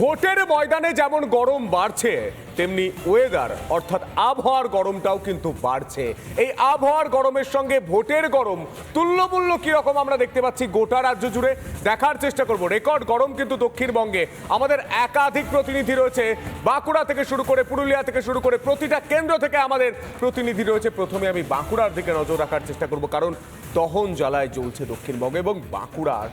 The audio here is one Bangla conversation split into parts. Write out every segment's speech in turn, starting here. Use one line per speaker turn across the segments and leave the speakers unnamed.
ভোটের ময়দানে যেমন গরম বাড়ছে, তেমনি ওয়েদার অর্থাৎ আবহাওয়ার গরমটাও কিন্তু বাড়ছে। এই আবহাওয়ার গরমের সঙ্গে ভোটের গরম তুল্যমূল্য কীরকম আমরা দেখতে পাচ্ছি গোটা রাজ্য জুড়ে? দেখার চেষ্টা করব। রেকর্ড গরম কিন্তু দক্ষিণবঙ্গে। আমাদের একাধিক প্রতিনিধি রয়েছে। বাঁকুড়া থেকে শুরু করে পুরুলিয়া থেকে শুরু করে প্রতিটা কেন্দ্র থেকে আমাদের প্রতিনিধি রয়েছে। প্রথমে আমি বাঁকুড়ার দিকে নজর রাখার চেষ্টা করব, কারণ দহন জ্বালায় জ্বলছে দক্ষিণবঙ্গে এবং বাঁকুড়ার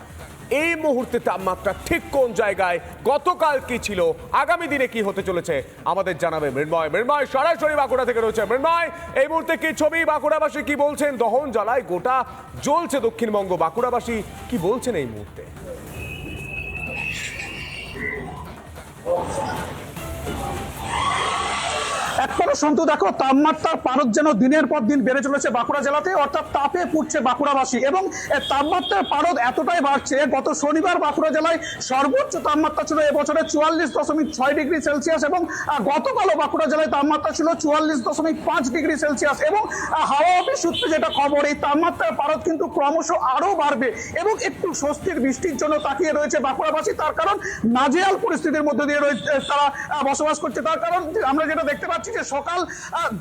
এই মুহূর্তে তাপমাত্রা ঠিক কোন জায়গায়? গতকাল কি ছিল? আগামী দিনে কি হতে চলেছে? আমাদের জানাবে মৃন্ময়। মৃন্ময়, সরাসরি বাঁকুড়া থেকে রয়েছে মৃন্ময়। এই মুহূর্তে কি ছবি? বাঁকুড়াবাসী কি বলছেন? দহন জ্বালায় গোটা জ্বলছে দক্ষিণবঙ্গ। বাঁকুড়াবাসী কি বলছেন এই মুহূর্তে?
একবারে সন্তু দেখো, তাপমাত্রার পারদ যেন দিনের পর দিন বেড়ে চলেছে বাঁকুড়া জেলাতে, অর্থাৎ তাপে পুড়ছে বাঁকুড়াবাসী। এবং তাপমাত্রার পারদ এতটাই বাড়ছে, গত শনিবার বাঁকুড়া জেলায় সর্বোচ্চ তাপমাত্রা ছিল এবছরে চুয়াল্লিশ দশমিক ছয় ডিগ্রি সেলসিয়াস এবং গতকালও বাঁকুড়া জেলায় তাপমাত্রা ছিল চুয়াল্লিশ দশমিক পাঁচ ডিগ্রি সেলসিয়াস। এবং হাওয়া অফিস সূত্রে যেটা খবর, এই তাপমাত্রার পারদ কিন্তু ক্রমশ আরও বাড়বে এবং একটু স্বস্তির বৃষ্টির জন্য তাকিয়ে রয়েছে বাঁকুড়াবাসী। তার কারণ নাজেয়াল পরিস্থিতির মধ্যে দিয়ে রয়েছে তারা বসবাস করছে। তার কারণ আমরা যেটা দেখতে পাচ্ছি যে সকাল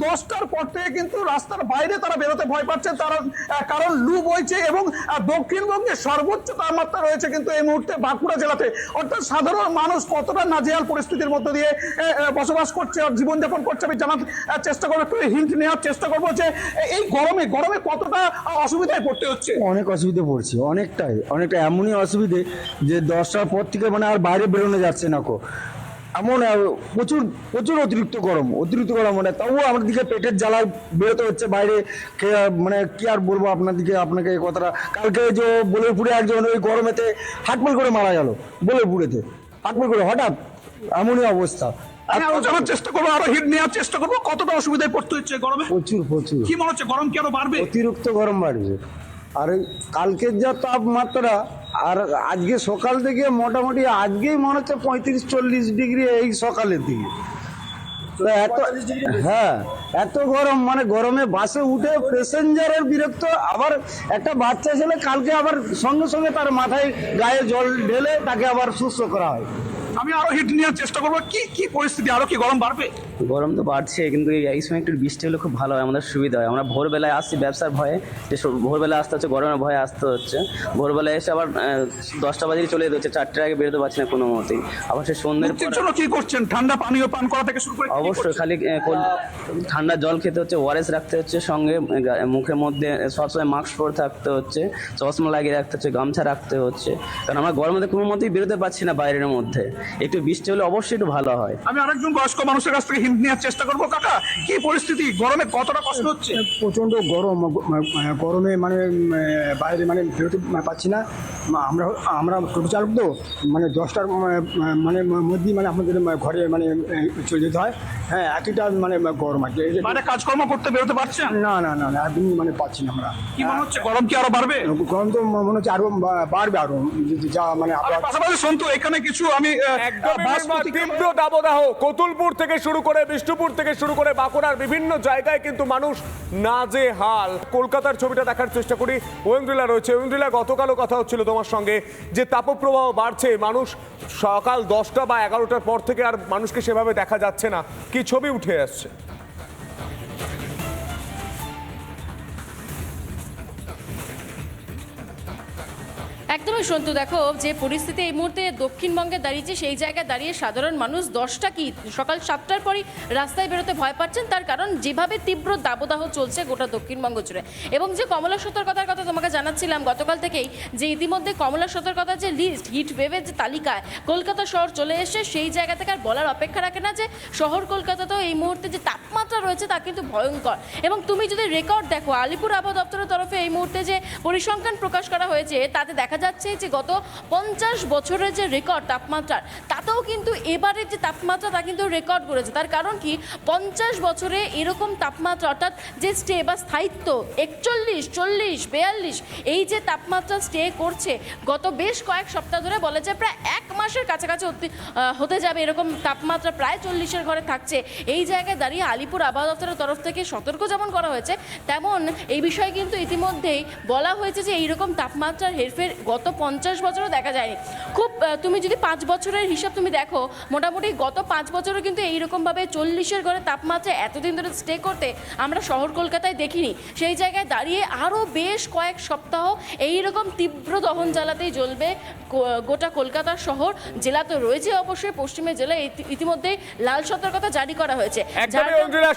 দশটার পর থেকে কিন্তু রাস্তার বাইরে তারা বেরোতে ভয় পাচ্ছে তারা কারণ লু বইছে এবং দক্ষিণবঙ্গে সর্বোচ্চ তাপমাত্রা রয়েছে কিন্তু এই মুহূর্তে বাঁকুড়া জেলাতে। অর্থাৎ সাধারণ মানুষ কতটা নাজেহাল পরিস্থিতির মধ্য দিয়ে বসবাস করছে জীবনযাপন করছে আমি জানার চেষ্টা করব, একটু হিন্ট নেওয়ার চেষ্টা করব যে এই গরমে গরমে কতটা অসুবিধায় পড়তে হচ্ছে?
অনেক অসুবিধে পড়ছি, অনেকটাই, অনেকটা এমনই অসুবিধে যে দশটার পর থেকে মানে আর বাইরে বেরোনো যাচ্ছে না কো। এমন প্রচুর প্রচুর অতিরিক্ত গরম অতিরিক্ত গরম মানে আমার দিকে পেটের জ্বালায় বেরোতে হচ্ছে বাইরে মানে কি আর বলব আপনার দিকে আপনাকে এই কথাটা। কালকে যে বোলেরপুরে একজন ওই গরমেতে হাটমাল করে মারা গেল বোলেরপুরেতে হাটমাল করে হঠাৎ এমনই অবস্থা।
জানার চেষ্টা করব আরও হিট নেওয়ার চেষ্টা করব কতটা অসুবিধায় পড়তে হচ্ছে গরমে?
প্রচুর প্রচুর।
কি মনে হচ্ছে গরম কি আরও বাড়বে?
অতিরিক্ত গরম বাড়বে। আর ওই কালকের যা তাপমাত্রা আর আজকে সকাল থেকে মোটামুটি আজকেই মনে হচ্ছে পঁয়ত্রিশ চল্লিশ ডিগ্রি এই সকালের দিকে। তো এত হ্যাঁ এত গরম মানে গরমে বাসে উঠে প্যাসেঞ্জারের বিরক্ত আবার একটা বাচ্চা ছেলে কালকে আবার সঙ্গে সঙ্গে তার মাথায় গায়ে জল ঢেলে তাকে আবার সুস্থ করা হয়।
আমি আরও হিট নেওয়ার চেষ্টা করব। কি কি পরিস্থিতি? আরও কি গরম বাড়বে?
গরম তো বাড়ছে কিন্তু এই- সময় একটু বৃষ্টি হলে খুব ভালো হয় আমাদের সুবিধা হয়। আমরা ভোরবেলায় আসছি ব্যবসার ভয়ে যে ভোরবেলা আসতে হচ্ছে গরমের ভয়ে আসতে হচ্ছে। ভোরবেলায় এসে আবার দশটা বাজে চলে যেতে হচ্ছে চারটার আগে বেরোতে পারছি না কোনো মতেই। আবার সে সন্ধ্যের পর
কি করছেন? ঠান্ডা পানীয় পান করা থেকে শুরু করে
অবশ্যই খালি ঠান্ডা জল খেতে হচ্ছে ওয়ারেস রাখতে হচ্ছে সঙ্গে মুখের মধ্যে সবসময় মাস্ক পরে থাকতে হচ্ছে চশমা লাগিয়ে রাখতে হচ্ছে গামছা রাখতে হচ্ছে। কারণ আমরা গরমের মধ্যে কোনো মতেই বেরোতে পারছি না বাইরের মধ্যে। একটু বৃষ্টি হলে অবশ্যই একটু ভালো হয়।
আমি আরেকজন বয়স্ক মানুষের কাছ থেকে হিন্ট নেওয়ার চেষ্টা করব কাকা? কি পরিস্থিতি? গরমে কতটা কষ্ট হচ্ছে?
প্রচণ্ড গরম মানে গরমে মানে বাইরে মানে বেরোতে পারছি না। আমরা আমরা টোটো চালক তো মানে দশটার মানে মধ্যেই মানে আমাদের ঘরে মানে চলে যেতে হয়। হ্যাঁ এতটা মানে গরম আছে এই যে-
বাইরে কাজকর্ম করতে বেরোতে পারছেন
না? না না না একদমই মানে পাচ্ছি না আমরা।
কি মনে হচ্ছে গরম কি আরও বাড়বে?
গরম তো মনে হচ্ছে আরও বাড়বে আরও। যে- যা মানে
পাশাপাশি সন্তু এখানে কিছু আমি
তীব্র দাবদাহ। কতুলপুর থেকে শুরু করে বিষ্ণুপুর থেকে শুরু করে বাঁকুড়ার বিভিন্ন জায়গায় কিন্তু মানুষ নাজে হাল কলকাতার ছবিটা দেখার চেষ্টা করি। ওয়েন্দ্রিলা রয়েছে। ওয়েন্দ্রিলা গতকালও কথা হচ্ছিল তোমার সঙ্গে যে তাপপ্রবাহ বাড়ছে, মানুষ সকাল দশটা বা এগারোটার পর থেকে আর মানুষকে সেভাবে দেখা যাচ্ছে না। কি ছবি উঠে আসছে?
একদমই সন্তু দেখো, যে পরিস্থিতি এই মুহূর্তে দক্ষিণবঙ্গে দাঁড়িয়েছে, সেই জায়গায় দাঁড়িয়ে সাধারণ মানুষ দশটা কি সকাল সাতটার পরই রাস্তায় বেরোতে ভয় পাচ্ছেন? তার কারণ যেভাবে তীব্র দাবদাহ চলছে গোটা দক্ষিণবঙ্গ জুড়ে। এবং যে কমলা সতর্কতার কথা তোমাকে জানাচ্ছিলাম গতকাল থেকেই, যে ইতিমধ্যে কমলা সতর্কতার যে লিস্ট হিট ওয়েভের যে তালিকায় কলকাতা শহর চলে এসে সেই জায়গা থেকে আর বলার অপেক্ষা রাখে না যে শহর কলকাতাতেও এই মুহূর্তে যে তাপমাত্রা রয়েছে তা কিন্তু ভয়ঙ্কর। এবং তুমি যদি রেকর্ড দেখো, আলিপুর আবহাওয়া দপ্তরের তরফে এই মুহূর্তে যে পরিসংখ্যান প্রকাশ করা হয়েছে, তাতে দেখা যাচ্ছে যে গত পঞ্চাশ বছরের যে রেকর্ড তাপমাত্রার, তাতেও কিন্তু এবারের যে তাপমাত্রা তা কিন্তু রেকর্ড করেছে। তার কারণ কি? পঞ্চাশ বছরে এরকম তাপমাত্রা, অর্থাৎ যে স্টে বা স্থায়িত্ব, একচল্লিশ, চল্লিশ, বেয়াল্লিশ, এই যে তাপমাত্রা স্টে করছে, গত বেশ কয়েক সপ্তাহ ধরে বলা যায় প্রায় এক মাসের কাছাকাছি হতে যাবে এরকম তাপমাত্রা, প্রায় চল্লিশের ঘরে থাকছে। এই জায়গায় দাঁড়িয়ে আলিপুর আবহাওয়া দপ্তরের তরফ থেকে সতর্ক যেমন করা হয়েছে, তেমন এই বিষয়ে কিন্তু ইতিমধ্যেই বলা হয়েছে যে এইরকম তাপমাত্রার হেরফের গত পঞ্চাশ বছরও দেখা যায়নি। খুব তুমি যদি পাঁচ বছরের হিসাব তুমি দেখো মোটামুটি গত পাঁচ বছরও কিন্তু এইরকমভাবে চল্লিশের ঘরে তাপমাত্রা এতদিন ধরে স্টে করতে আমরা শহর কলকাতায় দেখিনি। সেই জায়গায় দাঁড়িয়ে আরও বেশ কয়েক সপ্তাহ এই রকম তীব্র দহন জ্বালাতেই জ্বলবে গোটা কলকাতা শহর। জেলা তো রয়েছে অবশ্যই পশ্চিমের জেলায় ইতি- ইতিমধ্যেই লাল সতর্কতা জারি করা হয়েছে।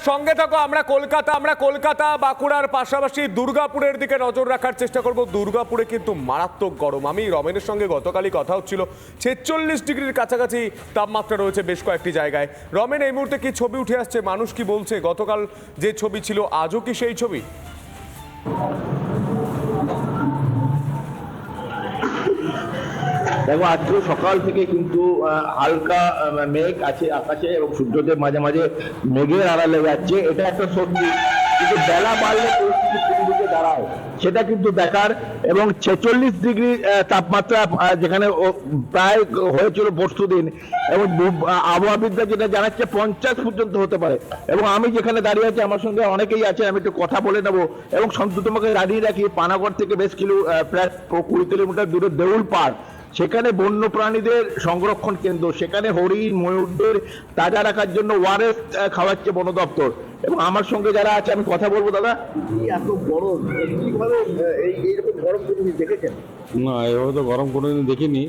সঙ্গে থাকো আমরা কলকাতা আমরা কলকাতা বাঁকুড়ার পাশাপাশি দুর্গাপুরের দিকে নজর রাখার চেষ্টা করব। দুর্গাপুরে কিন্তু মারাত্মক গরম। আমি রমেনের সঙ্গে গতকালই কথা হচ্ছিল। ছেচল্লিশ ডিগ্রির কাছাকাছি তাপমাত্রা রয়েছে বেশ কয়েকটি জায়গায়। রমেন, এই মুহূর্তে কি ছবি উঠে আসছে? মানুষ কি বলছে? গতকাল যে ছবি ছিল, আজও কি সেই ছবি?
দেখো, আজকে সকাল থেকে কিন্তু হালকা মেঘ আছে আকাশে এবং সূর্যদেব মাঝে মাঝে মেঘের আড়ালে যাচ্ছে। এটা একটা সত্যি। কিন্তু বেলা বাড়লে দাঁড়ায় সেটা কিন্তু দেখার এবং ছেচল্লিশ ডিগ্রি তাপমাত্রা যেখানে প্রায় হয়েছিল পরশু দিন এবং আবহাওয়াবিদরা যেটা জানাচ্ছে পঞ্চাশ পর্যন্ত হতে পারে। এবং আমি যেখানে দাঁড়িয়ে আছি, আমার সঙ্গে অনেকেই আছে, আমি একটু কথা বলে নেব। এবং সন্তু তোমাকে দাঁড়িয়ে রাখি, পানাগড় থেকে বেশ কিলো প্রায় কুড়ি কিলোমিটার দূরে দেউল পাড় সেখানে বন্য প্রাণীদের সংরক্ষণ কেন্দ্র, সেখানে হরিণ, ময়ূরদের তাজা রাখার জন্য ওয়ারেস খাওয়াচ্ছে বন দপ্তর এবং আমার সঙ্গে যারা আছে আমি কথা বলব দাদা। এত গরম? কীভাবে এই এইরকম গরম তুমি দেখেছেন?
না এভাবে তো গরম কোনোদিন দেখিনি।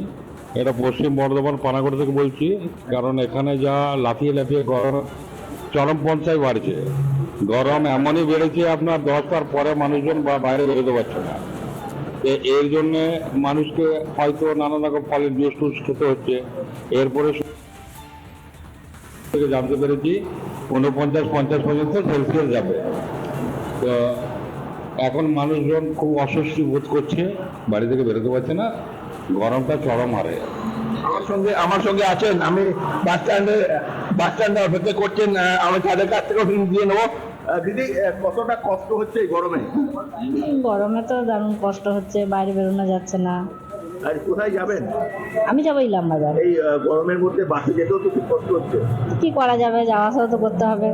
এটা পশ্চিম বর্ধমান পানাগড় থেকে বলছি। কারণ এখানে যা লাফিয়ে লাফিয়ে গরম চরম পঞ্চায় বাড়ছে। গরম এমনই বেড়েছে আপনার দশটার পরে মানুষজন বা বাইরে বেরোতে পারছে না। এর জন্যে মানুষকে হয়তো নানা রকম ফলের জুস টুস খেতে হচ্ছে। এরপরে থেকে জানতে পেরেছি উনপঞ্চাশ পঞ্চাশ পর্যন্ত সেলসিয়াস যাবে। তো এখন মানুষজন খুব অস্বস্তি বোধ করছে বাড়ি থেকে বেরোতে পারছে না গরমটা চরম হারে।
আমার সঙ্গে আমার সঙ্গে আছেন আমি বাস স্ট্যান্ডে বাস স্ট্যান্ডে অপেক্ষা করছেন আমি তাদের কাছ থেকে হিন্ট দিয়ে নেব। দিদি কতটা কষ্ট হচ্ছে এই গরমে?
গরমে তো দারুণ কষ্ট হচ্ছে বাইরে বেরোনো যাচ্ছে না।
আর কোথায় যাবেন?
আমি যাব ইলাম বাজার
এই গরমের মধ্যে বাসে যেতেও তো খুব কষ্ট হচ্ছে।
কি করা যাবে? যাওয়া আসা তো করতে হবে।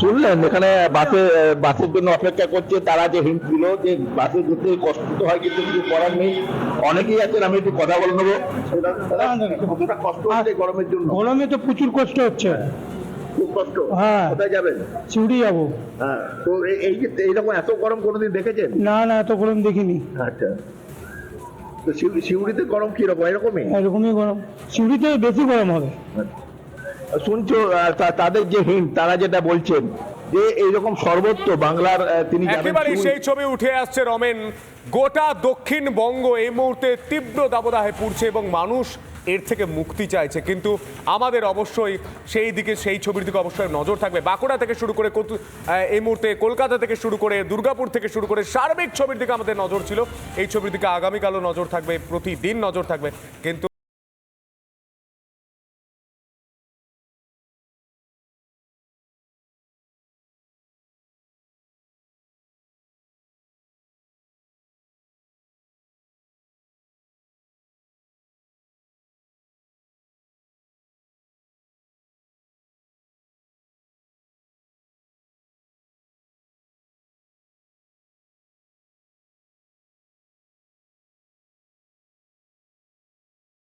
শুনলেন এখানে বাসে বাসের জন্য অপেক্ষা করছে তারা যে হিন্ট দিল যে বাসে যেতে কষ্ট তো হয় কিন্তু কিছু করার নেই। অনেকেই আছেন আমি একটু কথা বলে নেব। কষ্ট হচ্ছে গরমের জন্য?
গরমে তো প্রচুর কষ্ট হচ্ছে।
খুব কষ্ট।
হ্যাঁ।
কোথায় যাবেন?
চিউড়ি যাব।
হ্যাঁ তো এই- যে এইরকম এত গরম কোনোদিন দেখেছেন?
না না এত গরম দেখিনি।
আচ্ছা। তো গরম কীরকম এরকমই?
এরকমই গরম। চিউড়িতে বেশি গরম হবে।
শুনছো আহ, তাদের যে হিন্ট তারা যেটা বলছেন যে এইরকম সর্বত্র বাংলার আহ, তিনি শিউড়ি-
সেই ছবি উঠে আসছে রমেন। গোটা দক্ষিণবঙ্গ এই মুহূর্তে তীব্র দাবদাহে পুড়ছে এবং মানুষ এর থেকে মুক্তি চাইছে। কিন্তু আমাদের অবশ্যই সেই দিকে, সেই ছবির দিকে অবশ্যই নজর থাকবে। বাঁকুড়া থেকে শুরু করে এই মুহূর্তে কলকাতা থেকে শুরু করে দুর্গাপুর থেকে শুরু করে সার্বিক ছবির দিকে আমাদের নজর ছিল। এই ছবির দিকে আগামীকালও নজর থাকবে, প্রতিদিন নজর থাকবে। কিন্তু